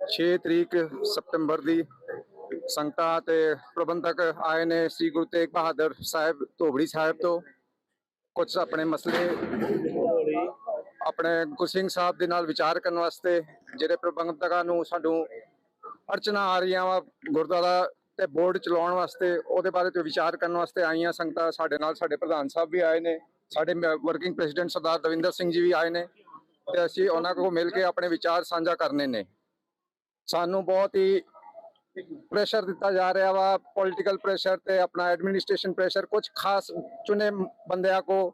6 ਤਰੀਕ ਸਤੰਬਰ ਦੀ ਸੰਗਤਾਂ ਤੇ ਪ੍ਰਬੰਧਕ ਆਏ ਨੇ ਸ੍ਰੀ ਗੁਰੂ ਤੇਗ ਬਹਾਦਰ ਸਾਹਿਬ, ਧੋਬੜੀ ਸਾਹਿਬ ਤੋਂ। ਕੁਝ ਆਪਣੇ ਮਸਲੇ ਆਪਣੇ ਗੁਰਸਿੰਘ ਸਾਹਿਬ ਦੇ ਨਾਲ ਵਿਚਾਰ ਕਰਨ ਵਾਸਤੇ ਜਿਹੜੇ ਪ੍ਰਬੰਧਕਾਂ ਨੂੰ ਸਾਨੂੰ ਅੜਚਨਾ ਆ ਰਹੀਆਂ ਵਾ ਗੁਰਦੁਆਰਾ ਤੇ ਬੋਰਡ ਚਲਾਉਣ ਵਾਸਤੇ, ਉਹਦੇ ਬਾਰੇ ਤੇ ਵਿਚਾਰ ਕਰਨ ਵਾਸਤੇ ਆਈਆਂ ਸੰਗਤਾਂ ਸਾਡੇ ਨਾਲ, ਸਾਡੇ ਪ੍ਰਧਾਨ ਸਾਹਿਬ ਵੀ ਆਏ ਨੇ, ਸਾਡੇ ਵਰਕਿੰਗ ਪ੍ਰੈਜ਼ੀਡੈਂਟ ਸਰਦਾਰ ਦਵਿੰਦਰ ਸਿੰਘ ਜੀ ਵੀ ਆਏ ਨੇ ਤੇ ਅਸੀਂ ਉਹਨਾਂ ਕੋਲ ਮਿਲ ਕੇ ਆਪਣੇ ਵਿਚਾਰ ਸਾਂਝਾ ਕਰਨੇ ਨੇ। ਸਾਨੂੰ ਬਹੁਤ ਹੀ ਪ੍ਰੈਸ਼ਰ ਦਿੱਤਾ ਜਾ ਰਿਹਾ ਵਾ ਪੋਲਿਟੀਕਲ ਪ੍ਰੈਸ਼ਰ ਤੇ ਆਪਣਾ ਐਡਮਿਨਿਸਟ੍ਰੇਸ਼ਨ ਪ੍ਰੈਸ਼ਰ ਕੁਝ ਖਾਸ ਚੁਣੇ ਬੰਦਿਆਂ ਕੋ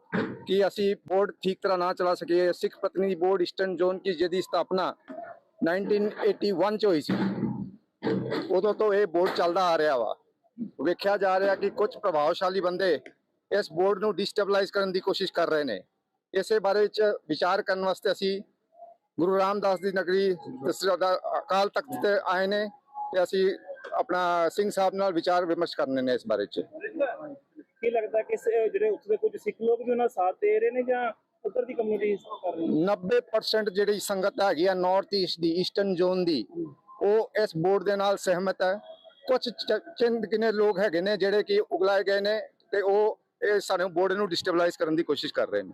ਕਿ ਅਸੀਂ ਬੋਰਡ ਠੀਕ ਤਰ੍ਹਾਂ ਨਾ ਚਲਾ ਸਕੀਏ। ਸਿੱਖ ਪ੍ਰਤੀਨਿਧੀ ਬੋਰਡ ਈਸਟਰਨ ਜ਼ੋਨ ਕੀ ਜਿਹਦੀ ਸਥਾਪਨਾ 1981 ਚ ਹੋਈ ਸੀ। ਉਦੋਂ ਤੋਂ ਇਹ ਬੋਰਡ ਚੱਲਦਾ ਆ ਰਿਹਾ ਵਾ। ਵੇਖਿਆ ਜਾ ਰਿਹਾ ਕਿ ਕੁਝ ਪ੍ਰਭਾਵਸ਼ਾਲੀ ਬੰਦੇ ਇਸ ਬੋਰਡ ਨੂੰ ਡਿਸਟੇਬਲਾਈਜ਼ ਕਰਨ ਦੀ ਕੋਸ਼ਿਸ਼ ਕਰ ਰਹੇ ਨੇ। ਇਸੇ ਬਾਰੇ ਵਿੱਚ ਵਿਚਾਰ ਕਰਨ ਵਾਸਤੇ ਅਸੀਂ ਗੁਰੂ ਰਾਮਦਾਸ ਦੀ ਨਗਰੀ ਦਸਰਾ ਅਕਾਲ ਤਖਤ ਤੇ ਆਏ ਨੇ ਤੇ ਅਸੀਂ ਆਪਣਾ ਸਿੰਘ ਸਾਹਿਬ ਨਾਲ ਵਿਚਾਰ ਵਿਮਰਸ਼ ਕਰਨੇ ਨੇ ਇਸ ਬਾਰੇ ਚ। ਕੀ ਲੱਗਦਾ ਕਿ ਜਿਹੜੇ ਉੱਥੇ ਦੇ ਕੁਝ ਸਿੱਖ ਲੋਕ ਵੀ ਉਹਨਾਂ ਸਾਥ ਦੇ ਰਹੇ ਨੇ ਜਾਂ ਉੱਧਰ ਦੀ ਕਮਿਊਨਿਟੀ ਕਰ ਰਹੀ ਹੈ 90% ਜਿਹੜੀ ਸੰਗਤ ਹੈਗੀ ਆ ਨਾਰਥ ਈਸਟ ਦੀ ਈਸਟਰਨ ਜ਼ੋਨ ਦੀ ਉਹ ਇਸ ਬੋਰਡ ਦੇ ਨਾਲ ਸਹਿਮਤ ਹੈ। ਕੁਝ ਚਿੰਦ ਕਿਨੇ ਲੋਕ ਹੈਗੇ ਨੇ ਜਿਹੜੇ ਕਿ ਉਗਲਾਏ ਗਏ ਨੇ ਤੇ ਉਹ ਇਹ ਸਾਡੇ ਬੋਰਡ ਨੂੰ ਡਿਸਟੇਬਲਾਈਜ਼ ਕਰਨ ਦੀ ਕੋਸ਼ਿਸ਼ ਕਰ ਰਹੇ ਨੇ।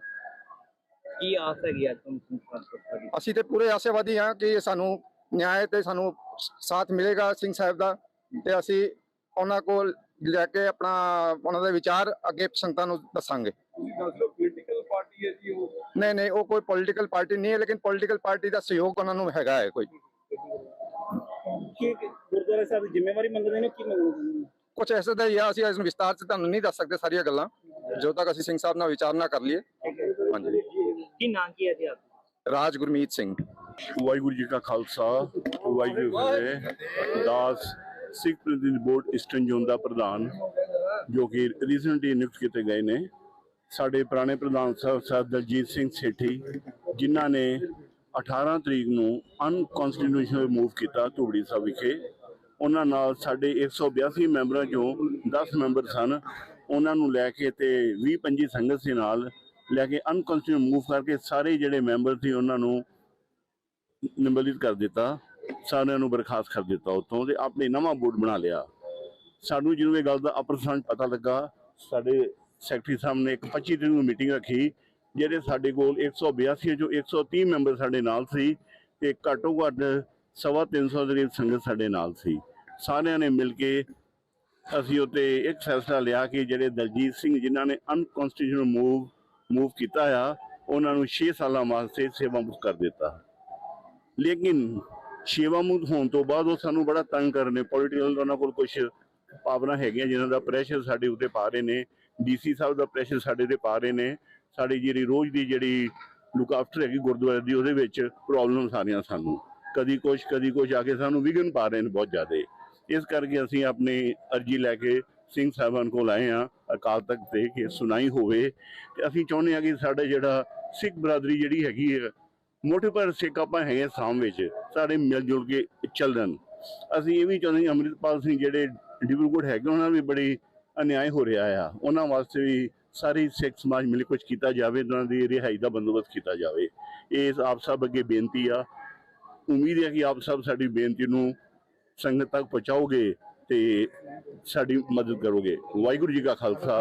ਕੀ ਆਸ ਹੈਗੀ ਅੱਜ ਤੁਹਾਨੂੰ ਸੰਸਦ ਦੀ? ਅਸੀਂ ਤੇ ਪੂਰੇ ਆਸ਼ਾਵਾਦੀ ਹਾਂ ਕਿ ਸਾਨੂੰ ਨਿਆਂ ਤੇ ਸਾਨੂੰ ਸਾਥ ਮਿਲੇਗਾ ਸਿੰਘ ਸਾਹਿਬ ਦਾ ਤੇ ਅਸੀਂ ਉਹਨਾਂ ਕੋਲ ਲੈ ਕੇ ਆਪਣਾ ਉਹਨਾਂ ਦੇ ਵਿਚਾਰ ਅੱਗੇ ਸੰਗਤਾਂ ਨੂੰ ਦੱਸਾਂਗੇ। ਪੋਲੀਟੀਕਲ ਪਾਰਟੀ ਹੈ ਜੀ ਉਹ? ਨਹੀਂ ਨਹੀਂ ਉਹ ਕੋਈ ਪੋਲਿਟੀਕਲ ਪਾਰਟੀ ਨਹੀਂ ਹੈ ਲੇਕਿਨ ਪੋਲਿਟੀਕਲ ਪਾਰਟੀ ਦਾ ਸਹਿਯੋਗ ਉਹਨਾਂ ਨੂੰ ਹੈਗਾ ਹੈ ਕੋਈ। ਕੀ ਗੁਰਦੁਆਰਾ ਸਾਹਿਬ ਦੀ ਜ਼ਿੰਮੇਵਾਰੀ ਮੰਗਦੇ ਨੇ ਕੀ ਮੰਗਦੇ ਨੇ? ਕੁਝ ਐਸਾ ਦਾ ਹੀ ਆ ਅਸੀਂ ਇਸ ਨੂੰ ਵਿਸਤਾਰ ਚ ਤੁਹਾਨੂੰ ਨਹੀਂ ਦੱਸ ਸਕਦੇ ਸਾਰੀਆਂ ਗੱਲਾਂ। ਜਦੋਂ ਤੱਕ ਅਸੀਂ ਸਿੰਘ ਸਾਹਿਬ ਨਾਲ ਵਿਚਾਰ ਨਾ ਕਰ ਲਈਏ। ਹਾਂਜੀ। ਕੀ ਨਾਂ ਕੀ ਹੈ ਜੀ ਆਪ ਰਾਜ ਗੁਰਮੀਤ ਸਿੰਘ। ਵਾਹਿਗੁਰੂ ਜੀ ਕਾ ਖਾਲਸਾ ਵਾਹਿਗੁਰੂ ਜੀ ਕੀ ਫਤਿਹ। ਦਾਸ Sikh Pratinidhi board eastern zone ਦਾ ਪ੍ਰਧਾਨ ਜੋ ਕਿ ਰੀਸੈਂਟਲੀ ਨਿਯੁਕਤ ਕੀਤੇ ਗਏ ਨੇ। ਸਾਡੇ ਪੁਰਾਣੇ ਪ੍ਰਧਾਨ ਸਾਹਿਬ ਸਾਹਿਬ ਦਲਜੀਤ ਸਿੰਘ ਸੇਠੀ ਜਿਨ੍ਹਾਂ ਨੇ 18 ਤਰੀਕ ਨੂੰ ਅਨਕਨਸਟੀਟਿਊਸ਼ਨਲ ਮੂਵ ਕੀਤਾ ਧੂਬੜੀ ਸਾਹਿਬ ਵਿਖੇ। ਉਹਨਾਂ ਨਾਲ ਸਾਡੇ 182 ਮੈਂਬਰਾਂ ਚੋਂ 10 ਮੈਂਬਰ ਸਨ। ਉਹਨਾਂ ਨੂੰ ਲੈ ਕੇ ਤੇ 20 25 ਸੰਗਤ ਸੀ ਨਾਲ। ਲੈ ਕੇ ਅਨਕਨਸਟੀਟਿਊਸ਼ਨਲ ਮੂਵ ਕਰਕੇ ਸਾਰੇ ਜਿਹੜੇ ਮੈਂਬਰ ਸੀ, ਉਹਨਾਂ ਨੂੰ ਨਿੰਬਲਿਤ ਕਰ ਦਿੱਤਾ, ਸਾਰਿਆਂ ਨੂੰ ਬਰਖਾਸਤ ਕਰ ਦਿੱਤਾ ਉਤੋਂ ਤੇ ਆਪਣੇ ਨਵਾਂ ਬੋਰਡ ਬਣਾ ਲਿਆ। ਸਾਨੂੰ ਜਿਹਨੂੰ ਇਹ ਗੱਲ ਦਾ ਅਪਰਸੰਟ ਪਤਾ ਲੱਗਾ, ਸਾਡੇ ਸੈਕਟਰੀ ਸਾਹਿਬ ਨੇ ਇੱਕ 25 ਤਰੀਕ ਨੂੰ ਮੀਟਿੰਗ ਰੱਖੀ, ਜਿਹੜੇ ਸਾਡੇ ਕੋਲ 182 ਚੋਂ 130 ਮੈਂਬਰ ਸਾਡੇ ਨਾਲ ਸੀ ਤੇ ਘੱਟੋ ਘੱਟ ਸਵਾ 300 ਦੇ ਕਰੀਬ ਸੰਗਤ ਸਾਡੇ ਨਾਲ ਸੀ। ਸਾਰਿਆਂ ਨੇ ਮਿਲ ਕੇ ਅਸੀਂ ਉੱਤੇ ਇੱਕ ਫੈਸਲਾ ਲਿਆ ਕਿ ਜਿਹੜੇ ਦਲਜੀਤ ਸਿੰਘ ਜਿਨ੍ਹਾਂ ਨੇ ਅਨਕਨਸਟੀਟਿਊਸ਼ਨਲ ਮੂਵ ਮੂਵ ਕੀਤਾ ਆ, ਉਹਨਾਂ ਨੂੰ 6 ਸਾਲਾਂ ਵਾਸਤੇ ਸੇਵਾ ਮੁਕਤ ਕਰ ਦਿੱਤਾ। ਲੇਕਿਨ ਸੇਵਾ ਮੁਕਤ ਹੋਣ ਤੋਂ ਬਾਅਦ ਉਹ ਸਾਨੂੰ ਬੜਾ ਤੰਗ ਕਰ ਰਹੇ ਨੇ। ਪੋਲੀਟੀਕਲ ਉਹਨਾਂ ਕੋਲ ਕੁਝ ਭਾਵਨਾ ਹੈਗੀਆਂ, ਜਿਨ੍ਹਾਂ ਦਾ ਪ੍ਰੈਸ਼ਰ ਸਾਡੇ ਉੱਤੇ ਪਾ ਰਹੇ ਨੇ। ਡੀਸੀ ਸਾਹਿਬ ਦਾ ਪ੍ਰੈਸ਼ਰ ਸਾਡੇ ਤੇ ਪਾ ਰਹੇ ਨੇ। ਸਾਡੀ ਜਿਹੜੀ ਰੋਜ਼ ਦੀ ਜਿਹੜੀ ਲੁੱਕ ਆਫਟਰ ਹੈਗੀ ਗੁਰਦੁਆਰੇ ਦੀ, ਉਹਦੇ ਵਿੱਚ ਪ੍ਰੋਬਲਮ ਸਾਰੀਆਂ ਸਾਨੂੰ। ਕਦੀ ਕੁਛ ਕਦੀ ਕੁਛ ਆ ਕੇ ਸਾਨੂੰ ਵਿਘਨ ਪਾ ਰਹੇ ਨੇ ਬਹੁਤ ਜ਼ਿਆਦਾ। ਇਸ ਕਰਕੇ ਅਸੀਂ ਆਪਣੀ ਅਰਜੀ ਲੈ ਕੇ ਸਿੰਘ ਸਾਹਿਬਾਨ ਕੋਲ ਆਏ ਆ ਅਕਾਲ ਤਖਤ ਤੇ ਕਿ ਸੁਣਾਈ ਹੋਵੇ, ਤੇ ਅਸੀਂ ਚਾਹੁੰਦੇ ਆ ਕਿ ਸਾਡੇ ਜਿਹੜਾ ਸਿੱਖ ਬਰਾਦਰੀ ਜਿਹੜੀ ਹੈਗੀ ਹੈ, ਮੋਟੇ ਪਰ ਸਿੱਖ ਆਪਾਂ ਹੈਗੇ ਸਾਮ ਵਿੱਚ, ਸਾਡੇ ਮਿਲ ਜੁਲ ਕੇ ਚੱਲਣ ਅਸੀਂ ਇਹ ਵੀ ਚਾਹੁੰਦੇ ਹਾਂ ਅੰਮ੍ਰਿਤਪਾਲ ਸਿੰਘ ਜਿਹੜੇ ਡਿਬਰੂਗੜ੍ਹ ਹੈਗੇ, ਉਹਨਾਂ ਨਾਲ ਵੀ ਬੜੀ ਅਨਿਆਏ ਹੋ ਰਿਹਾ ਆ। ਉਹਨਾਂ ਵਾਸਤੇ ਵੀ ਸਾਰੀ ਸਿੱਖ ਸਮਾਜ ਮਿਲ ਕੇ ਕੁਝ ਕੀਤਾ ਜਾਵੇ, ਉਹਨਾਂ ਦੀ ਰਿਹਾਈ ਦਾ ਬੰਦੋਬਸਤ ਕੀਤਾ ਜਾਵੇ। ਇਹ ਆਪ ਸਭ ਅੱਗੇ ਬੇਨਤੀ ਆ। ਉਮੀਦ ਹੈ ਕਿ ਆਪ ਸਭ ਸਾਡੀ ਬੇਨਤੀ ਨੂੰ ਸੰਗਤ ਤੱਕ ਪਹੁੰਚਾਓਗੇ। ਤੇ ਸਾਡੀ ਮਦਦ ਕਰੋਗੇ। ਵਾਹਿਗੁਰੂ ਜੀ ਕਾ ਖਾਲਸਾ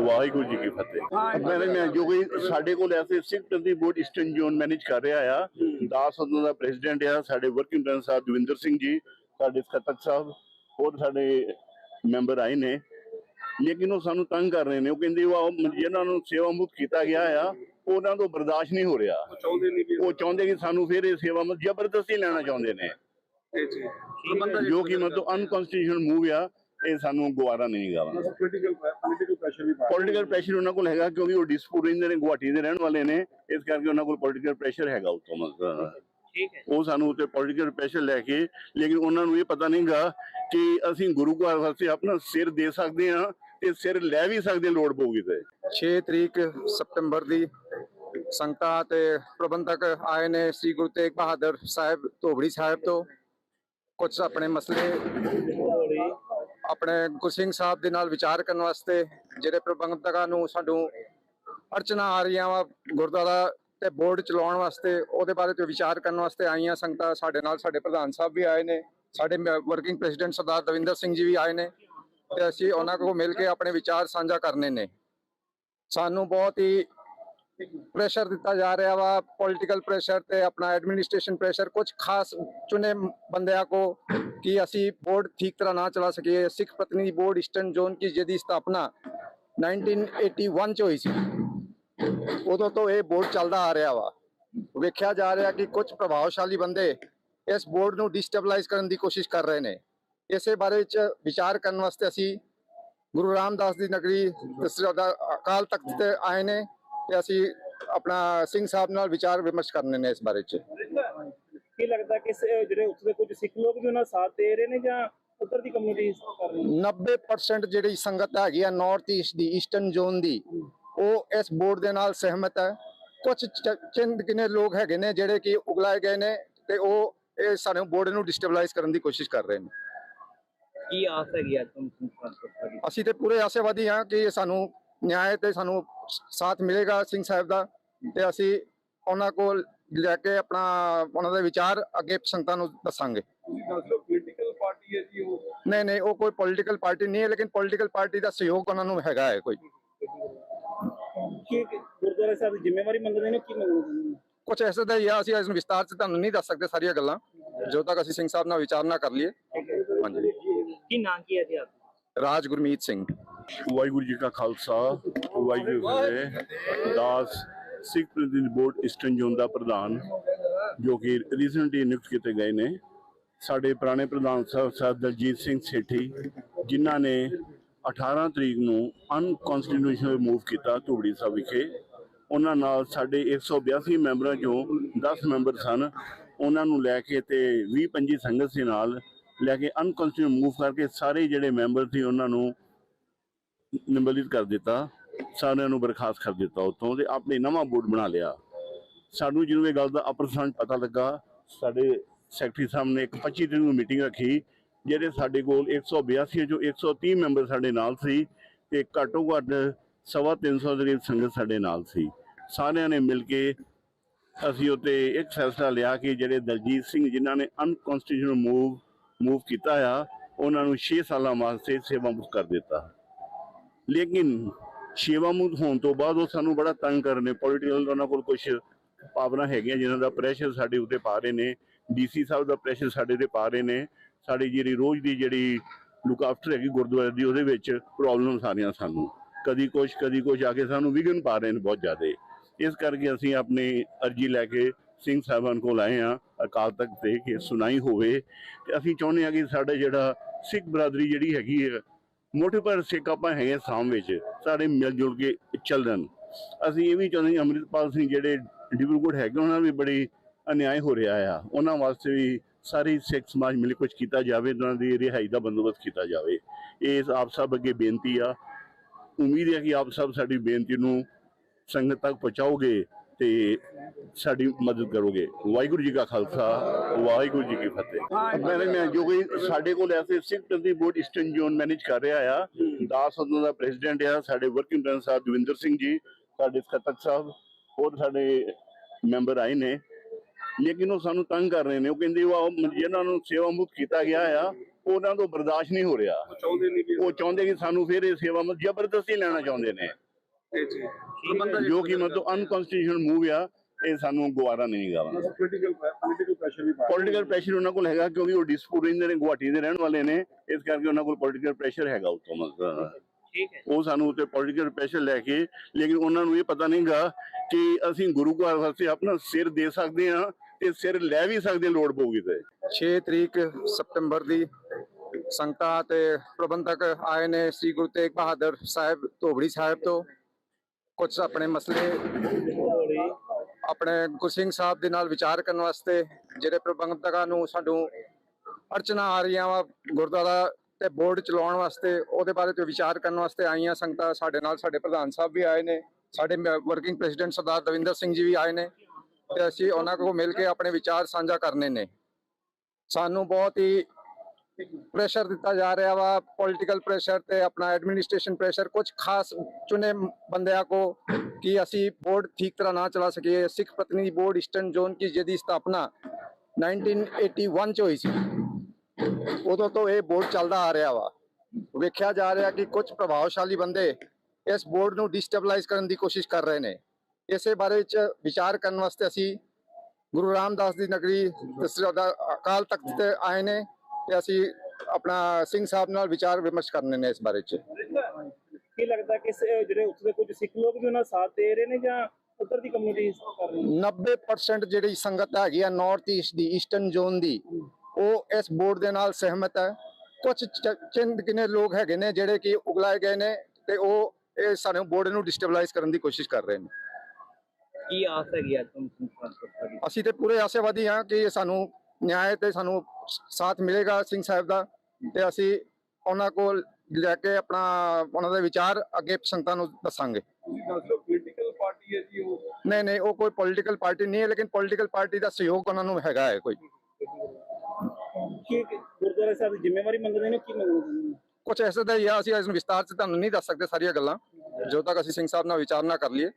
ਵਾਹਿਗੁਰੂ ਜੀ ਕੀ ਫਤਿਹ। ਮੈਂ ਮੈਂ ਜੋ ਕੋਈ ਸਾਡੇ ਕੋਲ ਐਸੇ ਸਿੱਖ ਪ੍ਰਤੀ ਬੋਰਡ ਈਸਟਰਨ ਜ਼ੋਨ ਮੈਨੇਜ ਕਰ ਰਿਹਾ ਆ ਦਾਸ ਉਹਨਾਂ ਦਾ ਪ੍ਰੈਜ਼ੀਡੈਂਟ ਆ ਸਾਡੇ ਵਰਕਿੰਗ ਪ੍ਰੈਜ਼ੀਡੈਂਟ ਸਾਹਿਬ ਦਵਿੰਦਰ ਸਿੰਘ ਜੀ ਸਾਡੇ ਖਤਕ ਸਾਹਿਬ ਹੋਰ ਸਾਡੇ ਮੈਂਬਰ ਆਏ ਨੇ। ਲੇਕਿਨ ਉਹ ਸਾਨੂੰ ਤੰਗ ਕਰ ਰਹੇ ਨੇ। ਉਹ ਕਹਿੰਦੇ ਉਹ ਜਿਹਨਾਂ ਨੂੰ ਸੇਵਾ ਮੁਕਤ ਕੀਤਾ ਗਿਆ ਆ ਉਹਨਾਂ ਤੋਂ ਬਰਦਾਸ਼ਤ ਨਹੀਂ ਹੋ ਰਿਹਾ। ਚਾਹੁੰਦੇ ਨਹੀਂ ਕਿ ਉਹ ਚਾਹੁੰਦੇ ਕਿ ਸਾਨੂੰ ਫਿਰ ਇਹ ਸੇਵਾ ਮੁਕਤ ਜ਼ਬਰਦਸਤੀ ਲੈਣਾ ਚਾਹੁੰਦੇ ਨੇ। ਜੋ। ਕਿ ਮਤਲਬ ਅਨਕਨਸਟੀਟਿਊਸ਼ਨਲ ਮੂਵ ਆ ਇਹ ਸਾਨੂੰ ਗਵਾਰਾ ਨਹੀਂ ਗਾ ਪੋਲੀਟੀਕਲ ਪੋਲੀਟੀਕਲ ਪ੍ਰੈਸ਼ਰ ਵੀ ਪੋਲੀਟੀਕਲ ਪ੍ਰੈਸ਼ਰ ਉਹਨਾਂ ਕੋਲ ਹੈਗਾ ਕਿਉਂਕਿ ਉਹ ਡਿਸਪੂਰ ਰਹਿੰਦੇ ਨੇ ਗੁਹਾਟੀ ਦੇ ਰਹਿਣ ਵਾਲੇ ਨੇ। ਇਸ ਕਰਕੇ ਉਹਨਾਂ ਕੋਲ ਪੋਲੀਟੀਕਲ ਪ੍ਰੈਸ਼ਰ ਹੈਗਾ ਉਤੋਂ ਮਤਲਬ। ਠੀਕ ਹੈ ਉਹ ਸਾਨੂੰ ਉੱਤੇ ਪੋਲੀਟੀਕਲ ਪ੍ਰੈਸ਼ਰ ਲੈ ਕੇ ਲੇਕਿਨ ਉਹਨਾਂ ਨੂੰ ਇਹ ਪਤਾ ਨਹੀਂਗਾ ਕਿ ਅਸੀਂ ਗੁਰੂ ਘਰ ਵਾਸਤੇ ਆਪਣਾ ਸਿਰ ਦੇ ਸਕਦੇ ਹਾਂ ਤੇ ਸਿਰ ਲੈ ਵੀ ਸਕਦੇ ਹਾਂ ਲੋੜ ਪਊਗੀ ਤੇ। 6 ਤਰੀਕ ਸਤੰਬਰ ਦੀ ਸੰਗਤਾਂ ਤੇ ਪ੍ਰਬੰਧਕ ਆਏ ਨੇ ਸ੍ਰੀ ਗੁਰੂ ਤੇਗ ਬਹਾਦਰ ਸਾਹਿਬ ਧੋਬੜੀ ਸਾਹਿਬ ਤੋਂ। ਕੁਝ ਆਪਣੇ ਮਸਲੇ ਆਪਣੇ ਗੁਰਸਿੰਘ ਸਾਹਿਬ ਦੇ ਨਾਲ ਵਿਚਾਰ ਕਰਨ ਵਾਸਤੇ, ਜਿਹੜੇ ਪ੍ਰਬੰਧਕਾਂ ਨੂੰ ਸਾਨੂੰ ਅੜਚਨਾ ਆ ਰਹੀਆਂ ਵਾ ਗੁਰਦੁਆਰਾ ਤੇ ਬੋਰਡ ਚਲਾਉਣ ਵਾਸਤੇ, ਉਹਦੇ ਬਾਰੇ ਤੇ ਵਿਚਾਰ ਕਰਨ ਵਾਸਤੇ ਆਈਆਂ ਸੰਗਤਾਂ ਸਾਡੇ ਨਾਲ, ਸਾਡੇ ਪ੍ਰਧਾਨ ਸਾਹਿਬ ਵੀ ਆਏ ਨੇ, ਸਾਡੇ ਵਰਕਿੰਗ ਪ੍ਰੈਜ਼ੀਡੈਂਟ ਸਰਦਾਰ ਦਵਿੰਦਰ ਸਿੰਘ ਜੀ ਵੀ ਆਏ ਨੇ ਤੇ ਅਸੀਂ ਉਹਨਾਂ ਕੋਲ ਮਿਲ ਕੇ ਆਪਣੇ ਵਿਚਾਰ ਸਾਂਝਾ ਕਰਨੇ ਨੇ। ਸਾਨੂੰ ਬਹੁਤ ਹੀ ਪ੍ਰੈਸ਼ਰ ਦਿੱਤਾ ਜਾ ਰਿਹਾ ਵਾ ਪੋਲਿਟੀਕਲ ਪ੍ਰੈਸ਼ਰ ਤੇ ਆਪਣਾ ਐਡਮਿਨਿਸਟ੍ਰੇਸ਼ਨ ਪ੍ਰੈਸ਼ਰ ਕੁਝ ਖਾਸ ਚੁਣੇ ਬੰਦਿਆਂ ਕੋ ਕਿ ਅਸੀਂ ਬੋਰਡ ਠੀਕ ਤਰ੍ਹਾਂ ਨਾ ਚਲਾ ਸਕੀਏ। Sikh Pratinidhi board eastern zone ਕੀ ਜਿਹਦੀ ਸਥਾਪਨਾ 1981 ਚ ਹੋਈ ਸੀ। ਉਦੋਂ ਤੋਂ ਇਹ ਬੋਰਡ ਚੱਲਦਾ ਆ ਰਿਹਾ ਵਾ। ਵੇਖਿਆ ਜਾ ਰਿਹਾ ਕਿ ਕੁਝ ਪ੍ਰਭਾਵਸ਼ਾਲੀ ਬੰਦੇ ਇਸ ਬੋਰਡ ਨੂੰ ਡਿਸਟੇਬਲਾਈਜ਼ ਕਰਨ ਦੀ ਕੋਸ਼ਿਸ਼ ਕਰ ਰਹੇ ਨੇ। ਇਸੇ ਬਾਰੇ ਵਿੱਚ ਵਿਚਾਰ ਕਰਨ ਵਾਸਤੇ ਅਸੀਂ ਗੁਰੂ ਰਾਮਦਾਸ ਦੀ ਨਗਰੀ ਤੇ ਅਕਾਲ ਤਖਤ ਤੇ ਆਏ ਨੇ। ਤੇ ਅਸੀਂ ਆਪਣਾ ਸਿੰਘ ਸਾਹਿਬ ਨਾਲ ਵਿਚਾਰ ਵਿਮਰਸ਼ ਕਰਨੇ ਨੇ ਇਸ ਬਾਰੇ ਚ। ਕੀ ਲੱਗਦਾ ਕਿ ਜਿਹੜੇ ਉੱਥੇ ਦੇ ਕੁਝ ਸਿੱਖ ਲੋਕ ਵੀ ਉਹਨਾਂ ਸਾਥ ਦੇ ਰਹੇ ਨੇ ਜਾਂ ਉੱਧਰ ਦੀ ਕਮਿਊਨਿਟੀ ਕਰ ਰਹੀ ਹੈ 90% ਜਿਹੜੀ ਸੰਗਤ ਹੈਗੀ ਆ ਨਾਰਥ ਈਸਟ ਦੀ ਈਸਟਰਨ ਜ਼ੋਨ ਦੀ ਉਹ ਇਸ ਬੋਰਡ ਦੇ ਨਾਲ ਸਹਿਮਤ ਹੈ। ਕੁਝ ਚੰਦ ਕਿਨੇ ਲੋਕ ਹੈਗੇ ਨੇ ਜਿਹੜੇ ਕਿ ਉਗਲਾਏ ਗਏ ਨੇ ਤੇ ਉਹ ਇਹ ਸਾਨੂੰ ਬੋਰਡ ਨੂੰ ਡਿਸਟੇਬਲਾਈਜ਼ ਕਰਨ ਦੀ ਕੋਸ਼ਿਸ਼ ਕਰ ਰਹੇ ਨੇ। ਕੀ ਆਸ ਹੈਗੀ ਅੱਜ ਤੁਹਾਨੂੰ ਅਸੀਂ ਤੇ ਪੂਰੇ ਆਸ਼ਾਵਾਦੀ ਹਾਂ ਕਿ ਸਾਨੂੰ ਨਿਆਂ ਤੇ ਸਾਨੂੰ ਸਾਥ ਮਿਲੇਗਾ ਸਿੰਘ ਸਾਹਿਬ ਦਾ ਤੇ ਅਸੀਂ ਉਹਨਾਂ ਕੋਲ ਲੈ ਕੇ ਆਪਣਾ ਉਹਨਾਂ ਦੇ ਵਿਚਾਰ ਅੱਗੇ ਸੰਗਤਾਂ ਨੂੰ ਦੱਸਾਂਗੇ। ਪੋਲੀਟੀਕਲ ਪਾਰਟੀ ਹੈ ਜੀ ਉਹ? ਨਹੀਂ ਨਹੀਂ ਉਹ ਕੋਈ ਪੋਲੀਟੀਕਲ ਪਾਰਟੀ ਨਹੀਂ ਹੈ ਲੇਕਿਨ ਪੋਲੀਟੀਕਲ ਪਾਰਟੀ ਦਾ ਸਹਿਯੋਗ ਉਹਨਾਂ ਨੂੰ ਹੈਗਾ ਹੈ ਕੋਈ। ਕੀ ਗੁਰਦੁਆਰਾ ਸਾਹਿਬ ਦੀ ਜ਼ਿੰਮੇਵਾਰੀ ਮੰਗਦੇ ਨੇ ਕੀ ਮੰਗਦੇ ਨੇ? ਕੁਝ ਐਸੇ ਦਾ ਹੀ ਆ ਅਸੀਂ ਇਸ ਨੂੰ ਵਿਸਤਾਰ ਚ ਤੁਹਾਨੂੰ ਨਹੀਂ ਦੱਸ ਸਕਦੇ ਸਾਰੀਆਂ ਗੱਲਾਂ। ਜਦੋਂ ਤੱਕ ਅਸੀਂ ਸਿੰਘ ਸਾਹਿਬ ਨਾਲ ਵਿਚਾਰ ਨਾ ਕਰ ਲਈਏ। ਹਾਂਜੀ। ਕੀ ਨਾਂ ਕੀ ਹੈ ਜੀ ਆਪ ਰਾਜ ਗੁਰਮੀਤ ਸਿੰਘ। ਵਾਹਿਗੁਰੂ ਜੀ ਕਾ ਖਾਲਸਾ, ਵਾਹਿਗੁਰੂ ਜੀ ਕੀ ਦਾਸ Sikh Pratinidhi board eastern zone ਦਾ ਪ੍ਰਧਾਨ, ਜੋ ਕਿ ਰੀਸੈਂਟਲੀ ਨਿਯੁਕਤ ਕੀਤੇ ਗਏ ਨੇ। ਸਾਡੇ ਪੁਰਾਣੇ ਪ੍ਰਧਾਨ ਸਾਹਿਬ ਸਾਹਿਬ ਦਲਜੀਤ ਸਿੰਘ ਸੇਠੀ, ਜਿਨ੍ਹਾਂ ਨੇ 18 ਤਰੀਕ ਨੂੰ ਅਨਕਨਸਟੀਟਿਊਸ਼ਨਲ ਮੂਵ ਕੀਤਾ ਧੂਬੜੀ ਸਾਹਿਬ ਵਿਖੇ। ਉਹਨਾਂ ਨਾਲ ਸਾਡੇ 182 ਮੈਂਬਰਾਂ ਚੋਂ 10 ਮੈਂਬਰ ਸਨ। ਉਹਨਾਂ ਨੂੰ ਲੈ ਕੇ ਤੇ 20 25 ਸੰਗਤ ਦੇ ਨਾਲ। ਲੈ ਕੇ ਅਨਕਨਸਟੀਟਿਊਸ਼ਨਲ ਮੂਵ ਕਰਕੇ ਸਾਰੇ ਜਿਹੜੇ ਮੈਂਬਰ ਸੀ, ਉਹਨਾਂ ਨੂੰ ਨਿਬਲਿਤ ਕਰ ਦਿੱਤਾ, ਸਾਰਿਆਂ ਨੂੰ ਬਰਖਾਸਤ ਕਰ ਦਿੱਤਾ ਉਤੋਂ ਤੇ ਆਪਣੇ ਨਵਾਂ ਬੋਰਡ ਬਣਾ ਲਿਆ। ਸਾਨੂੰ ਜਦੋਂ ਇਹ ਗੱਲ ਦਾ ਅਪਰਸੰਟ ਪਤਾ ਲੱਗਾ, ਸਾਡੇ ਸੈਕਟਰੀ ਸਾਹਿਬ ਨੇ ਇੱਕ 25 ਦਿਨ ਨੂੰ ਮੀਟਿੰਗ ਰੱਖੀ, ਜਿਹੜੇ ਸਾਡੇ ਕੋਲ 182 ਚੋਂ 130 ਮੈਂਬਰ ਸਾਡੇ ਨਾਲ ਸੀ ਤੇ ਘੱਟੋ ਘੱਟ ਸਵਾ ਤਿੰਨ ਸੌ ਦੇ ਕਰੀਬ ਸੰਗਤ ਸਾਡੇ ਨਾਲ ਸੀ। ਸਾਰਿਆਂ ਨੇ ਮਿਲ ਕੇ ਅਸੀਂ ਉੱਤੇ ਇੱਕ ਫੈਸਲਾ ਲਿਆ ਕਿ ਜਿਹੜੇ ਦਲਜੀਤ ਸਿੰਘ ਜਿਨ੍ਹਾਂ ਨੇ ਅਨਕਨਸਟੀਟਿਊਸ਼ਨਲ ਮੂਵ ਮੂਵ ਕੀਤਾ ਆ, ਉਹਨਾਂ ਨੂੰ 6 ਸਾਲਾਂ ਵਾਸਤੇ ਸੇਵਾ ਮੁਕਤ ਕਰ ਦਿੱਤਾ। ਲੇਕਿਨ ਸੇਵਾ ਮੁਕਤ ਹੋਣ ਤੋਂ ਬਾਅਦ ਉਹ ਸਾਨੂੰ ਬੜਾ ਤੰਗ ਕਰ ਰਹੇ ਨੇ। ਪੋਲੀਟੀਕਲ ਉਹਨਾਂ ਕੋਲ ਕੁਝ ਪਾਵਰਾਂ ਹੈਗੀਆਂ ਜਿਨ੍ਹਾਂ ਦਾ ਪ੍ਰੈਸ਼ਰ ਸਾਡੇ ਉੱਤੇ ਪਾ ਰਹੇ ਨੇ। ਡੀਸੀ ਸਾਹਿਬ ਦਾ ਪ੍ਰੈਸ਼ਰ ਸਾਡੇ ਤੇ ਪਾ ਰਹੇ ਨੇ। ਸਾਡੀ ਜਿਹੜੀ ਰੋਜ਼ ਦੀ ਜਿਹੜੀ ਲੁੱਕ ਆਫਟਰ ਹੈਗੀ ਗੁਰਦੁਆਰੇ ਦੀ, ਉਹਦੇ ਵਿੱਚ ਪ੍ਰੋਬਲਮ ਸਾਰੀਆਂ ਸਾਨੂੰ। ਕਦੀ ਕੁਛ ਕਦੀ ਕੁਛ ਆ ਕੇ ਸਾਨੂੰ ਵਿਘਨ ਪਾ ਰਹੇ ਨੇ ਬਹੁਤ ਜ਼ਿਆਦਾ। ਇਸ ਕਰਕੇ ਅਸੀਂ ਆਪਣੀ ਅਰਜੀ ਲੈ ਕੇ ਸਿੰਘ ਸਾਹਿਬਾਨ ਕੋਲ ਆਏ ਆ ਅਕਾਲ ਤਖਤ ਤੇ ਕਿ ਸੁਣਾਈ ਹੋਵੇ। ਤੇ ਅਸੀਂ ਚਾਹੁੰਦੇ ਹਾਂ ਕਿ ਸਾਡਾ ਜਿਹੜਾ ਸਿੱਖ ਬਰਾਦਰੀ ਜਿਹੜੀ ਹੈਗੀ ਹੈ ਮੋਟੇ ਪਰ ਸਿੱਖ ਆਪਾਂ ਹੈਗੇ ਸਾਮ ਵਿੱਚ, ਸਾਰੇ ਮਿਲ ਜੁਲ ਕੇ ਚੱਲਣ ਅਸੀਂ ਇਹ ਵੀ ਚਾਹੁੰਦੇ ਹਾਂ ਅੰਮ੍ਰਿਤਪਾਲ ਸਿੰਘ ਜਿਹੜੇ ਡਿਬਰੂਗੜ੍ਹ ਹੈਗੇ, ਉਹਨਾਂ ਨਾਲ ਵੀ ਬੜੀ ਅਨਿਆਏ ਹੋ ਰਿਹਾ ਆ। ਉਹਨਾਂ ਵਾਸਤੇ ਵੀ ਸਾਰੇ ਸਿੱਖ ਸਮਾਜ ਮਿਲ ਕੇ ਕੁਝ ਕੀਤਾ ਜਾਵੇ, ਉਹਨਾਂ ਦੀ ਰਿਹਾਈ ਦਾ ਬੰਦੋਬਸਤ ਕੀਤਾ ਜਾਵੇ। ਇਹ ਆਪ ਸਭ ਅੱਗੇ ਬੇਨਤੀ ਆ। ਉਮੀਦ ਹੈ ਕਿ ਆਪ ਸਭ ਸਾਡੀ ਬੇਨਤੀ ਨੂੰ ਸੰਗਤ ਤੱਕ ਪਹੁੰਚਾਓਗੇ। ਤੇ ਸਾਡੀ ਮਦਦ ਕਰੋਗੇ। ਵਾਹਿਗੁਰੂ ਜੀ ਕਾ ਖਾਲਸਾ ਵਾਹਿਗੁਰੂ ਜੀ ਕੀ ਫਤਿਹ। ਮੈਂ ਮੈਂ ਜੋ ਕੋਈ ਸਾਡੇ ਕੋਲ ਐਸੇ ਸਿੱਖ ਪ੍ਰਤੀ ਬੋਰਡ ਈਸਟਰਨ ਜ਼ੋਨ ਮੈਨੇਜ ਕਰ ਰਿਹਾ ਆ। ਦਾਸ ਉਹਨਾਂ ਦਾ ਪ੍ਰੈਜ਼ੀਡੈਂਟ ਆ ਸਾਡੇ ਵਰਕਿੰਗ ਪ੍ਰੈਜ਼ੀਡੈਂਟ ਸਾਹਿਬ ਦਵਿੰਦਰ ਸਿੰਘ ਜੀ ਸਾਡੇ ਸਕੱਤਰ ਸਾਹਿਬ ਹੋਰ ਸਾਡੇ ਮੈਂਬਰ ਆਏ ਨੇ। ਲੇਕਿਨ ਉਹ ਸਾਨੂੰ ਤੰਗ ਕਰ ਰਹੇ ਨੇ। ਉਹ ਕਹਿੰਦੇ ਉਹ ਜਿਹਨਾਂ ਨੂੰ ਸੇਵਾ ਮੁਕਤ ਕੀਤਾ ਗਿਆ ਆ ਉਹਨਾਂ ਤੋਂ ਬਰਦਾਸ਼ਤ ਨਹੀਂ ਹੋ ਰਿਹਾ। ਉਹ ਚਾਹੁੰਦੇ ਕਿ ਸਾਨੂੰ ਫਿਰ ਇਹ ਸੇਵਾ ਮੁਕਤ ਜ਼ਬਰਦਸਤੀ ਲੈਣਾ ਚਾਹੁੰਦੇ ਨੇ। ਜੋ ਕਿ ਮਤਲਬ ਅਨਕਨਸਟੀਟਿਊਸ਼ਨਲ ਮੂਵ ਆ ਇਹ ਸਾਨੂੰ ਗਵਾਰਾ ਨਹੀਂ ਗਾ ਪੋਲੀਟੀਕਲ ਪੋਲੀਟੀਕਲ ਪ੍ਰੈਸ਼ਰ ਵੀ ਪੋਲੀਟੀਕਲ ਪ੍ਰੈਸ਼ਰ ਉਹਨਾਂ ਕੋਲ ਹੈਗਾ ਕਿਉਂਕਿ ਉਹ ਡਿਸਪੂਰ ਰਹਿੰਦੇ ਨੇ ਗੁਹਾਟੀ ਦੇ ਰਹਿਣ ਵਾਲੇ ਨੇ ਇਸ ਕਰਕੇ ਉਹਨਾਂ ਕੋਲ ਪੋਲੀਟੀਕਲ ਪ੍ਰੈਸ਼ਰ ਹੈਗਾ ਉਤੋਂ ਮਤਲਬ। ਠੀਕ ਹੈ ਉਹ ਸਾਨੂੰ ਉੱਤੇ ਪੋਲੀਟੀਕਲ ਪ੍ਰੈਸ਼ਰ ਲੈ ਕੇ ਲੇਕਿਨ ਉਹਨਾਂ ਨੂੰ ਇਹ ਪਤਾ ਨਹੀਂਗਾ ਕਿ ਅਸੀਂ ਗੁਰੂ ਘਰ ਵਾਸਤੇ ਆਪਣਾ ਸਿਰ ਦੇ ਸਕਦੇ ਹਾਂ ਤੇ ਸਿਰ ਲੈ ਵੀ ਸਕਦੇ ਹਾਂ ਲੋੜ ਪਊਗੀ ਤੇ। 6 ਤਰੀਕ ਸਤੰਬਰ ਦੀ ਸੰਗਤਾਂ ਤੇ ਪ੍ਰਬੰਧਕ ਆਏ ਨੇ ਸ੍ਰੀ ਗੁਰੂ ਤੇਗ ਬਹਾਦਰ ਸਾਹਿਬ ਧੋਬੜੀ ਸਾਹਿਬ ਤੋਂ। ਕੁਝ ਆਪਣੇ ਮਸਲੇ ਆਪਣੇ ਗੁਰਸਿੰਘ ਸਾਹਿਬ ਦੇ ਨਾਲ ਵਿਚਾਰ ਕਰਨ ਵਾਸਤੇ ਜਿਹੜੇ ਪ੍ਰਬੰਧਕਾਂ ਨੂੰ ਸਾਨੂੰ ਅੜਚਨਾ ਆ ਰਹੀਆਂ ਵਾ ਗੁਰਦੁਆਰਾ ਤੇ ਬੋਰਡ ਚਲਾਉਣ ਵਾਸਤੇ, ਉਹਦੇ ਬਾਰੇ ਤੇ ਵਿਚਾਰ ਕਰਨ ਵਾਸਤੇ ਆਈਆਂ ਸੰਗਤਾਂ ਸਾਡੇ ਨਾਲ, ਸਾਡੇ ਪ੍ਰਧਾਨ ਸਾਹਿਬ ਵੀ ਆਏ ਨੇ, ਸਾਡੇ ਵਰਕਿੰਗ ਪ੍ਰੈਜ਼ੀਡੈਂਟ ਸਰਦਾਰ ਦਵਿੰਦਰ ਸਿੰਘ ਜੀ ਵੀ ਆਏ ਨੇ ਤੇ ਅਸੀਂ ਉਹਨਾਂ ਕੋਲ ਮਿਲ ਕੇ ਆਪਣੇ ਵਿਚਾਰ ਸਾਂਝਾ ਕਰਨੇ ਨੇ। ਸਾਨੂੰ ਬਹੁਤ ਹੀ ਪ੍ਰੈਸ਼ਰ ਦਿੱਤਾ ਜਾ ਰਿਹਾ ਵਾ ਪੋਲਿਟੀਕਲ ਪ੍ਰੈਸ਼ਰ ਤੇ ਆਪਣਾ ਐਡਮਿਨਿਸਟ੍ਰੇਸ਼ਨ ਪ੍ਰੈਸ਼ਰ ਕੁਝ ਖਾਸ ਚੁਣੇ ਬੰਦਿਆਂ ਕੋ ਕਿ ਅਸੀਂ ਬੋਰਡ ਠੀਕ ਤਰ੍ਹਾਂ ਨਾ ਚਲਾ ਸਕੀਏ। Sikh Pratinidhi board eastern zone ਕੀ ਜਿਹਦੀ ਸਥਾਪਨਾ 1981 ਚ ਹੋਈ ਸੀ। ਉਦੋਂ ਤੋਂ ਇਹ ਬੋਰਡ ਚੱਲਦਾ ਆ ਰਿਹਾ ਵਾ। ਵੇਖਿਆ ਜਾ ਰਿਹਾ ਕਿ ਕੁਝ ਪ੍ਰਭਾਵਸ਼ਾਲੀ ਬੰਦੇ ਇਸ ਬੋਰਡ ਨੂੰ ਡਿਸਟੇਬਲਾਈਜ਼ ਕਰਨ ਦੀ ਕੋਸ਼ਿਸ਼ ਕਰ ਰਹੇ ਨੇ। ਇਸੇ ਬਾਰੇ ਵਿੱਚ ਵਿਚਾਰ ਕਰਨ ਵਾਸਤੇ ਅਸੀਂ ਗੁਰੂ ਰਾਮਦਾਸ ਦੀ ਨਗਰੀ ਤੇ ਅਕਾਲ ਤਖਤ ਤੇ ਆਏ ਨੇ। ਤੇ ਅਸੀਂ ਆਪਣਾ ਸਿੰਘ ਸਾਹਿਬ ਨਾਲ ਵਿਚਾਰ ਵਿਮਰਸ਼ ਕਰਨੇ ਨੇ ਇਸ ਬਾਰੇ ਚ। ਕੀ ਲੱਗਦਾ ਕਿ ਜਿਹੜੇ ਉੱਥੇ ਦੇ ਕੁਝ ਸਿੱਖ ਲੋਕ ਵੀ ਉਹਨਾਂ ਦਾ ਸਾਥ ਦੇ ਰਹੇ ਨੇ ਜਾਂ ਉੱਧਰ ਦੀ ਕਮਿਊਨਿਟੀ ਕਰ ਰਹੀ ਹੈ 90% ਜਿਹੜੀ ਸੰਗਤ ਹੈਗੀ ਆ ਨਾਰਥ ਈਸਟ ਦੀ ਈਸਟਰਨ ਜ਼ੋਨ ਦੀ ਉਹ ਇਸ ਬੋਰਡ ਦੇ ਨਾਲ ਸਹਿਮਤ ਹੈ। ਕੁਝ ਚਿੰਦ ਕਿਨੇ ਲੋਕ ਹੈਗੇ ਨੇ ਜਿਹੜੇ ਕਿ ਉਗਲਾਏ ਗਏ ਨੇ ਤੇ ਉਹ ਇਹ ਸਾਨੂੰ ਬੋਰਡ ਨੂੰ ਡਿਸਟੇਬਲਾਈਜ਼ ਕਰਨ ਦੀ ਕੋਸ਼ਿਸ਼ ਕਰ ਰਹੇ ਨੇ। ਕੀ ਆਸ ਹੈਗੀ ਅੱਜ ਤੋਂ ਅਸੀਂ ਤੇ ਪੂਰੇ ਆਸ਼ਾਵਾਦੀ ਹਾਂ ਕਿ ਸਾਨੂੰ ਨਿਆਂ ਤੇ ਸਾਨੂੰ ਸਾਥ ਮਿਲੇਗਾ ਸਿੰਘ ਸਾਹਿਬ ਦਾ ਤੇ ਅਸੀਂ ਉਹਨਾਂ ਕੋਲ ਲੈ ਕੇ ਆਪਣਾ ਉਹਨਾਂ ਦੇ ਵਿਚਾਰ ਅੱਗੇ ਸੰਗਤਾਂ ਨੂੰ ਦੱਸਾਂਗੇ। ਪੋਲੀਟੀਕਲ ਪਾਰਟੀ ਹੈ ਜੀ ਉਹ? ਨਹੀਂ ਨਹੀਂ ਉਹ ਕੋਈ ਪੋਲੀਟੀਕਲ ਪਾਰਟੀ ਨਹੀਂ ਹੈ ਲੇਕਿਨ ਪੋਲੀਟੀਕਲ ਪਾਰਟੀ ਦਾ ਸਹਿਯੋਗ ਉਹਨਾਂ ਨੂੰ ਹੈਗਾ ਹੈ ਕੋਈ। ਕੀ ਗੁਰਦੁਆਰਾ ਸਾਹਿਬ ਦੀ ਜ਼ਿੰਮੇਵਾਰੀ ਮੰਗਦੇ ਨੇ ਕੀ ਮੰਗਦੇ ਨੇ? ਕੁਝ ਐਸੇ ਦਾ ਹੀ ਆ ਅਸੀਂ ਇਸ ਨੂੰ ਵਿਸਤਾਰ ਚ ਤੁਹਾਨੂੰ ਨਹੀਂ ਦੱਸ ਸਕਦੇ ਸਾਰੀਆਂ ਗੱਲਾਂ। ਜਦੋਂ ਤੱਕ ਅਸੀਂ ਸਿੰਘ ਸਾਹਿਬ ਨਾਲ ਵਿਚਾਰ ਨਾ ਕਰ ਲਈਏ।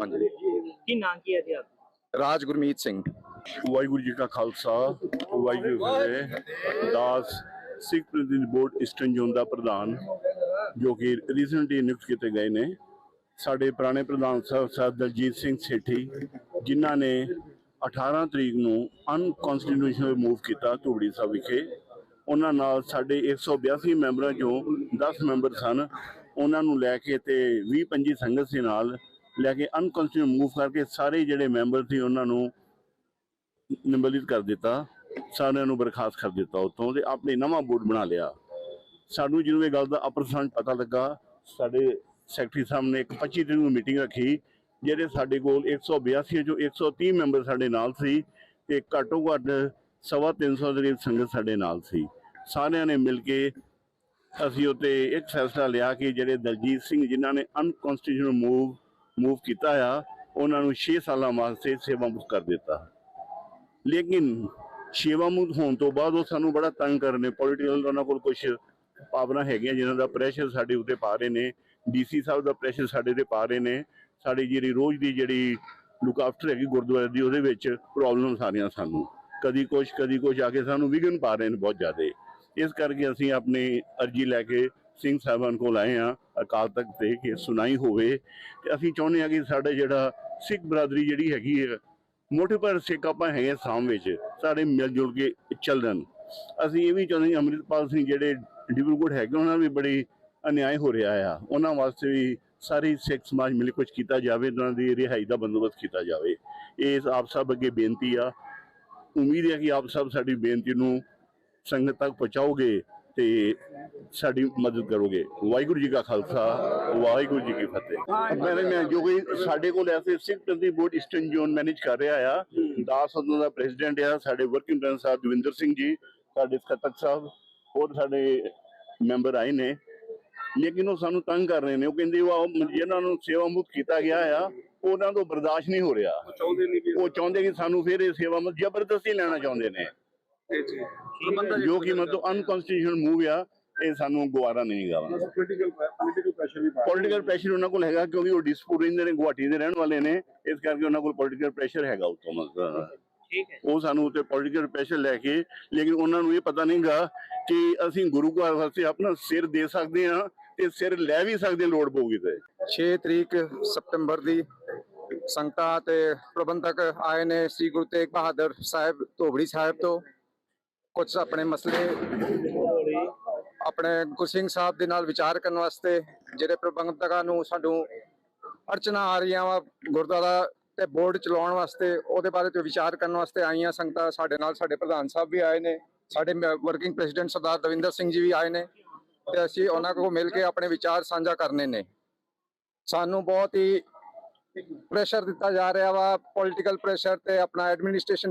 ਹਾਂਜੀ। ਕੀ ਨਾਂ ਕੀ ਹੈ ਜੀ ਆਪ ਰਾਜ ਗੁਰਮੀਤ ਸਿੰਘ। ਵਾਹਿਗੁਰੂ ਜੀ ਕਾ ਖਾਲਸਾ, ਵਾਹਿਗੁਰੂ ਜੀ ਕੀ ਦਾਸ Sikh Pratinidhi board eastern zone ਦਾ ਪ੍ਰਧਾਨ, ਜੋ ਕਿ ਰੀਸੈਂਟਲੀ ਨਿਯੁਕਤ ਕੀਤੇ ਗਏ ਨੇ। ਸਾਡੇ ਪੁਰਾਣੇ ਪ੍ਰਧਾਨ ਸਾਹਿਬ ਸਾਹਿਬ ਦਲਜੀਤ ਸਿੰਘ ਸੇਠੀ, ਜਿਨ੍ਹਾਂ ਨੇ 18 ਤਰੀਕ ਨੂੰ ਅਨਕਨਸਟੀਟਿਊਸ਼ਨਲ ਮੂਵ ਕੀਤਾ ਧੂਬੜੀ ਸਾਹਿਬ ਵਿਖੇ। ਉਹਨਾਂ ਨਾਲ ਸਾਡੇ 182 ਮੈਂਬਰਾਂ ਚੋਂ 10 ਮੈਂਬਰ ਸਨ। ਉਹਨਾਂ ਨੂੰ ਲੈ ਕੇ ਤੇ 20 25 ਸੰਗਤ ਦੇ ਨਾਲ ਲੈ ਕੇ ਅਨਕਨਸਟੀਟਿਊਸ਼ਨਲ ਮੂਵ ਕਰਕੇ ਸਾਰੇ ਜਿਹੜੇ ਮੈਂਬਰ ਸੀ, ਉਹਨਾਂ ਨੂੰ ਨਿੰਬਲਿਤ ਕਰ ਦਿੱਤਾ, ਸਾਰਿਆਂ ਨੂੰ ਬਰਖਾਸਤ ਕਰ ਦਿੱਤਾ ਉਤੋਂ ਤੇ ਆਪਣੇ ਨਵਾਂ ਬੋਰਡ ਬਣਾ ਲਿਆ। ਸਾਨੂੰ ਜਦੋਂ ਇਹ ਗੱਲ ਦਾ ਅਪਰਸੰਟ ਪਤਾ ਲੱਗਾ, ਸਾਡੇ ਸੈਕਟਰੀ ਸਾਹਿਬ ਨੇ ਇੱਕ 25 ਤਰੀਕ ਨੂੰ ਮੀਟਿੰਗ ਰੱਖੀ, ਜਿਹੜੇ ਸਾਡੇ ਕੋਲ 182 ਚੋਂ 130 ਮੈਂਬਰ ਸਾਡੇ ਨਾਲ ਸੀ ਤੇ ਘੱਟੋ ਘੱਟ ਸਵਾ ਤਿੰਨ ਸੌ ਦੇ ਕਰੀਬ ਸੰਗਤ ਸਾਡੇ ਨਾਲ ਸੀ। ਸਾਰਿਆਂ ਨੇ ਮਿਲ ਕੇ ਅਸੀਂ ਉੱਤੇ ਇੱਕ ਫੈਸਲਾ ਲਿਆ ਕਿ ਜਿਹੜੇ ਦਲਜੀਤ ਸਿੰਘ ਜਿਨ੍ਹਾਂ ਨੇ ਅਨਕਨਸਟੀਟਿਊਸ਼ਨਲ ਮੂਵ ਮੂਵ ਕੀਤਾ ਆ, ਉਹਨਾਂ ਨੂੰ 6 ਸਾਲਾਂ ਵਾਸਤੇ ਸੇਵਾ ਮੁਕਤ ਕਰ ਦਿੱਤਾ। ਲੇਕਿਨ ਸੇਵਾ ਮੁਕਤ ਹੋਣ ਤੋਂ ਬਾਅਦ ਉਹ ਸਾਨੂੰ ਬੜਾ ਤੰਗ ਕਰ ਰਹੇ ਪੋਲੀਟੀਕਲ ਉਹਨਾਂ ਕੋਲ ਕੁਝ ਪਾਵਰਾਂ ਹੈਗੀਆਂ ਜਿਨ੍ਹਾਂ ਦਾ ਪ੍ਰੈਸ਼ਰ ਸਾਡੇ ਉੱਤੇ ਪਾ ਰਹੇ ਨੇ। ਡੀਸੀ ਸਾਹਿਬ ਦਾ ਪ੍ਰੈਸ਼ਰ ਸਾਡੇ ਤੇ ਪਾ ਰਹੇ ਨੇ। ਸਾਡੀ ਜਿਹੜੀ ਰੋਜ਼ ਦੀ ਜਿਹੜੀ ਲੁੱਕ ਆਫਟਰ ਹੈਗੀ ਗੁਰਦੁਆਰੇ ਦੀ, ਉਹਦੇ ਵਿੱਚ ਪ੍ਰੋਬਲਮ ਸਾਰੀਆਂ ਸਾਨੂੰ। ਕਦੀ ਕੁਛ ਕਦੀ ਕੁਛ ਆ ਕੇ ਸਾਨੂੰ ਵਿਘਨ ਪਾ ਰਹੇ ਨੇ ਬਹੁਤ ਜ਼ਿਆਦਾ। ਇਸ ਕਰਕੇ ਅਸੀਂ ਆਪਣੀ ਅਰਜੀ ਲੈ ਕੇ ਸਿੰਘ ਸਾਹਿਬਾਨ ਕੋਲ ਆਏ ਆ ਅਕਾਲ ਤਖਤ ਤੇ ਕਿ ਸੁਣਾਈ ਹੋਵੇ। ਤੇ ਅਸੀਂ ਚਾਹੁੰਦੇ ਹਾਂ ਕਿ ਸਾਡੇ ਜਿਹੜਾ ਸਿੱਖ ਬਰਾਦਰੀ ਜਿਹੜੀ ਹੈਗੀ ਹੈ ਮੋਟੇ ਪਰ ਸਿੱਖ ਆਪਾਂ ਹੈਗੇ ਸਾਮ ਵਿੱਚ, ਸਾਰੇ ਮਿਲ ਜੁਲ ਕੇ ਚੱਲਣ ਅਸੀਂ ਇਹ ਵੀ ਚਾਹੁੰਦੇ ਹਾਂ ਅੰਮ੍ਰਿਤਪਾਲ ਸਿੰਘ ਜਿਹੜੇ ਡਿਬਰੂਗੜ੍ਹ ਹੈਗੇ, ਉਹਨਾਂ ਨਾਲ ਵੀ ਬੜੀ ਅਨਿਆਏ ਹੋ ਰਿਹਾ ਆ। ਉਹਨਾਂ ਵਾਸਤੇ ਵੀ ਸਾਰੀ ਸਿੱਖ ਸਮਾਜ ਮਿਲ ਕੇ ਕੁਝ ਕੀਤਾ ਜਾਵੇ, ਉਹਨਾਂ ਦੀ ਰਿਹਾਈ ਦਾ ਬੰਦੋਬਸਤ ਕੀਤਾ ਜਾਵੇ। ਇਹ ਆਪ ਸਭ ਅੱਗੇ ਬੇਨਤੀ ਆ। ਉਮੀਦ ਹੈ ਕਿ ਆਪ ਸਭ ਸਾਡੀ ਬੇਨਤੀ ਨੂੰ ਸੰਗਤ ਤੱਕ ਪਹੁੰਚਾਓਗੇ। ਤੇ ਸਾਡੀ ਮਦਦ ਕਰੋਗੇ। ਵਾਹਿਗੁਰੂ ਜੀ ਕਾ ਖਾਲਸਾ ਵਾਹਿਗੁਰੂ ਜੀ ਕੀ ਫਤਿਹ। ਮੈਂ ਮੈਂ ਜੋ ਕੋਈ ਸਾਡੇ ਕੋਲ ਐਸੇ ਸਿੱਖ ਪ੍ਰਤੀ ਬੋਰਡ ਈਸਟਰਨ ਜ਼ੋਨ ਮੈਨੇਜ ਕਰ ਰਿਹਾ ਆ। ਦਾਸ ਉਹਨਾਂ ਦਾ ਪ੍ਰੈਜ਼ੀਡੈਂਟ ਆ ਸਾਡੇ ਵਰਕਿੰਗ ਪ੍ਰੈਜ਼ੀਡੈਂਟ ਸਾਹਿਬ ਦਵਿੰਦਰ ਸਿੰਘ ਜੀ ਸਾਡੇ ਖਤਕ ਸਾਹਿਬ ਹੋਰ ਸਾਡੇ ਮੈਂਬਰ ਆਏ ਨੇ। ਲੇਕਿਨ ਉਹ ਸਾਨੂੰ ਤੰਗ ਕਰ ਰਹੇ ਨੇ। ਉਹ ਕਹਿੰਦੇ ਉਹ ਜਿਹਨਾਂ ਨੂੰ ਸੇਵਾ ਮੁਕਤ ਕੀਤਾ ਗਿਆ ਆ ਉਹਨਾਂ ਤੋਂ ਬਰਦਾਸ਼ਤ ਨਹੀਂ ਹੋ ਰਿਹਾ। ਚਾਹੁੰਦੇ ਨਹੀਂ ਕਿ ਉਹ ਚਾਹੁੰਦੇ ਕਿ ਸਾਨੂੰ ਫਿਰ ਇਹ ਸੇਵਾ ਮੁਕਤ ਜ਼ਬਰਦਸਤੀ ਲੈਣਾ ਚਾਹੁੰਦੇ ਨੇ। ਜੋ। ਕਿ ਮਤਲਬ ਅਨਕਨਸਟੀਟਿਊਸ਼ਨਲ ਮੂਵ ਆ ਇਹ ਸਾਨੂੰ ਗਵਾਰਾ ਨਹੀਂ ਗਾ ਪੋਲੀਟੀਕਲ ਪੋਲੀਟੀਕਲ ਪ੍ਰੈਸ਼ਰ ਵੀ ਪੋਲੀਟੀਕਲ ਪ੍ਰੈਸ਼ਰ ਉਹਨਾਂ ਕੋਲ ਹੈਗਾ ਕਿਉਂਕਿ ਉਹ ਡਿਸਪੂਰ ਰਹਿੰਦੇ ਨੇ ਗੁਹਾਟੀ ਦੇ ਰਹਿਣ ਵਾਲੇ ਨੇ। ਇਸ ਕਰਕੇ ਉਹਨਾਂ ਕੋਲ ਪੋਲੀਟੀਕਲ ਪ੍ਰੈਸ਼ਰ ਹੈਗਾ ਉਤੋਂ ਮਤਲਬ ਠੀਕ ਹੈ ਉਹ ਸਾਨੂੰ ਉੱਤੇ ਪੋਲੀਟੀਕਲ ਪ੍ਰੈਸ਼ਰ ਲੈ ਕੇ ਲੇਕਿਨ ਉਹਨਾਂ ਨੂੰ ਇਹ ਪਤਾ ਨਹੀਂਗਾ ਕਿ ਅਸੀਂ ਗੁਰੂ ਘਰ ਵਾਸਤੇ ਆਪਣਾ ਸਿਰ ਦੇ ਸਕਦੇ ਹਾਂ ਤੇ ਸਿਰ ਲੈ ਵੀ ਸਕਦੇ ਲੋੜ ਪਊਗੀ ਤੇ। 6 ਤਰੀਕ ਸਤੰਬਰ ਦੀ ਸੰਗਤਾਂ ਤੇ ਪ੍ਰਬੰਧਕ ਆਏ ਨੇ ਸ੍ਰੀ ਗੁਰੂ ਤੇਗ ਬਹਾਦਰ ਸਾਹਿਬ ਧੋਬੜੀ ਸਾਹਿਬ ਤੋਂ। ਕੁਝ ਆਪਣੇ ਮਸਲੇ ਆਪਣੇ ਗੁਰਸਿੰਘ ਸਾਹਿਬ ਦੇ ਨਾਲ ਵਿਚਾਰ ਕਰਨ ਵਾਸਤੇ ਜਿਹੜੇ ਪ੍ਰਬੰਧਕਾਂ ਨੂੰ ਸਾਨੂੰ ਅੜਚਨਾ ਆ ਰਹੀਆਂ ਵਾ ਗੁਰਦੁਆਰਾ ਤੇ ਬੋਰਡ ਚਲਾਉਣ ਵਾਸਤੇ, ਉਹਦੇ ਬਾਰੇ ਤੇ ਵਿਚਾਰ ਕਰਨ ਵਾਸਤੇ ਆਈਆਂ ਸੰਗਤਾਂ ਸਾਡੇ ਨਾਲ, ਸਾਡੇ ਪ੍ਰਧਾਨ ਸਾਹਿਬ ਵੀ ਆਏ ਨੇ, ਸਾਡੇ ਵਰਕਿੰਗ ਪ੍ਰੈਜ਼ੀਡੈਂਟ ਸਰਦਾਰ ਦਵਿੰਦਰ ਸਿੰਘ ਜੀ ਵੀ ਆਏ ਨੇ ਤੇ ਅਸੀਂ ਉਹਨਾਂ ਕੋਲ ਮਿਲ ਕੇ ਆਪਣੇ ਵਿਚਾਰ ਸਾਂਝਾ ਕਰਨੇ ਨੇ। ਸਾਨੂੰ ਬਹੁਤ ਹੀ ਪ੍ਰੈਸ਼ਰ ਦਿੱਤਾ ਜਾ ਰਿਹਾ ਵਾ ਪੋਲਿਟੀਕਲ ਪ੍ਰੈਸ਼ਰ ਤੇ ਆਪਣਾ ਐਡਮਿਨਿਸਟ੍ਰੇਸ਼ਨ